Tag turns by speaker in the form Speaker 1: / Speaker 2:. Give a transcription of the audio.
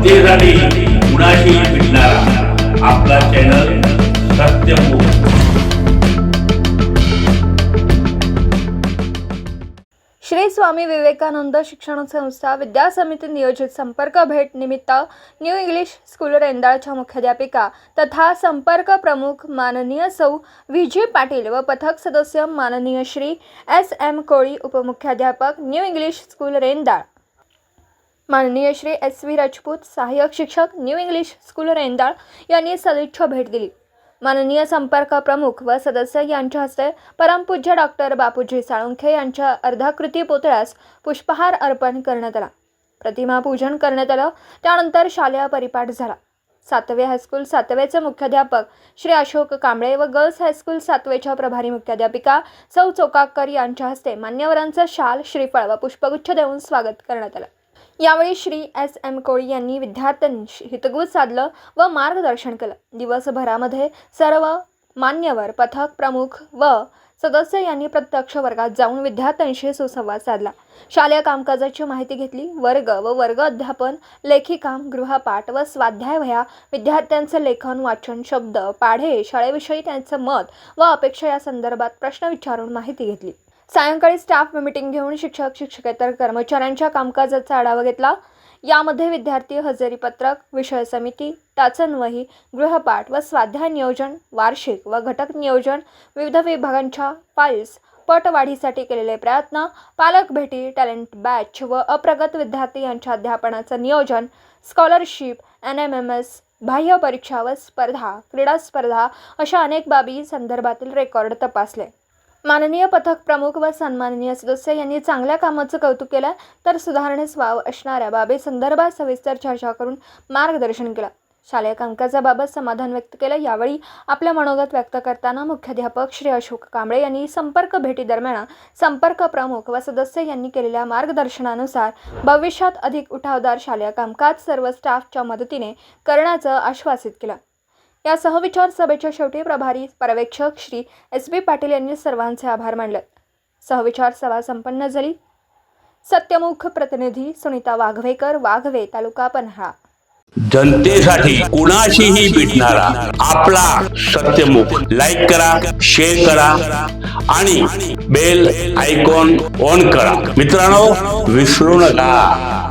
Speaker 1: जनतेसाठी कुणाशी भेटणारा आपला चॅनल सत्यमुख
Speaker 2: श्री स्वामी विवेकानंद शिक्षण संस्था विद्या समिती नियोजित संपर्क भेट निमित्त न्यू इंग्लिश स्कूल रेंदाळच्या मुख्याध्यापिका तथा संपर्क प्रमुख माननीय सौ व्ही पाटील व पथक सदस्य माननीय श्री एस एम कोळी उपमुख्याध्यापक न्यू इंग्लिश स्कूल रेंदाळ. माननीय श्री एस व्ही राजपूत सहाय्यक शिक्षक न्यू इंग्लिश स्कूल रेंदाळ यांनी सदिच्छा भेट दिली. माननीय संपर्क प्रमुख व सदस्य यांच्या हस्ते परमपूज्य डॉक्टर बापूजी साळुंखे यांच्या अर्धाकृती पुतळ्यास पुष्पहार अर्पण करण्यात आला. प्रतिमा पूजन करण्यात आलं. त्यानंतर शालेय परिपाठ झाला. सातवे हायस्कूल सातवेचे मुख्याध्यापक श्री अशोक कांबळे व गर्ल्स हायस्कूल सातवेच्या प्रभारी मुख्याध्यापिका सौ चोकाकर यांच्या हस्ते मान्यवरांचं शाल श्रीफळ व पुष्पगुच्छ देऊन स्वागत करण्यात आलं. यावेळी श्री एस एम कोळी यांनी विद्यार्थ्यांशी हितगुज साधलं व मार्गदर्शन केलं. दिवसभरामध्ये सर्व मान्यवर पथक प्रमुख व सदस्य यांनी प्रत्यक्ष वर्गात जाऊन विद्यार्थ्यांशी सुसंवाद साधला. शालेय कामकाजाची माहिती घेतली. वर्ग व वर्ग अध्यापन लेखी काम गृहपाठ व स्वाध्याय वह्या विद्यार्थ्यांचं लेखन वाचन शब्द पाढे शाळेविषयी त्यांचं मत व अपेक्षा या संदर्भात प्रश्न विचारून माहिती घेतली. सायंकाळी स्टाफ मिटिंग घेऊन शिक्षक शिक्षकेतर कर्मचाऱ्यांच्या कामकाजाचा आढावा घेतला. यामध्ये विद्यार्थी हजेरी पत्रक विषय समिती टाचन वही गृहपाठ व स्वाध्याय नियोजन वार्षिक व घटक नियोजन विविध विभागांच्या फाईल्स पटवाढीसाठी केलेले प्रयत्न पालक भेटी टॅलेंट बॅच व अप्रगत विद्यार्थी यांच्या अध्यापनाचं नियोजन scholarship N M M S बाह्य परीक्षा व स्पर्धा क्रीडा स्पर्धा अशा अनेक बाबी संदर्भातील रेकॉर्ड तपासले. माननीय पथक प्रमुख व सन्माननीय सदस्य यांनी चांगल्या कामाचं कौतुक केलं तर सुधारणेस वाव असणाऱ्या बाबीसंदर्भात सविस्तर चर्चा करून मार्गदर्शन केलं. शालेय कामकाजाबाबत समाधान व्यक्त केलं. यावेळी आपलं मनोगत व्यक्त करताना मुख्याध्यापक श्री अशोक कांबळे यांनी संपर्क भेटीदरम्यान संपर्क प्रमुख व सदस्य यांनी केलेल्या मार्गदर्शनानुसार भविष्यात अधिक उठावदार शालेय कामकाज सर्व स्टाफच्या मदतीने करण्याचं आश्वासित केलं. या सहविचार सभेच्या शेवटी प्रभारी पर्यवेक्षक श्री एस बी पाटील यांनी सर्वांचे आभार मानले. सहविचार सभा संपन्न झाली. सत्यमुख प्रतिनिधी सुनीता वाघवेकर वाघवे तालुका पन्हाळा.
Speaker 1: जनतेसाठी कुणाशीही भेटणारा आपला सत्यमुख. लाईक करा शेअर करा आणि बेल आयकॉन ऑन करा. मित्रांनो विसरू नका.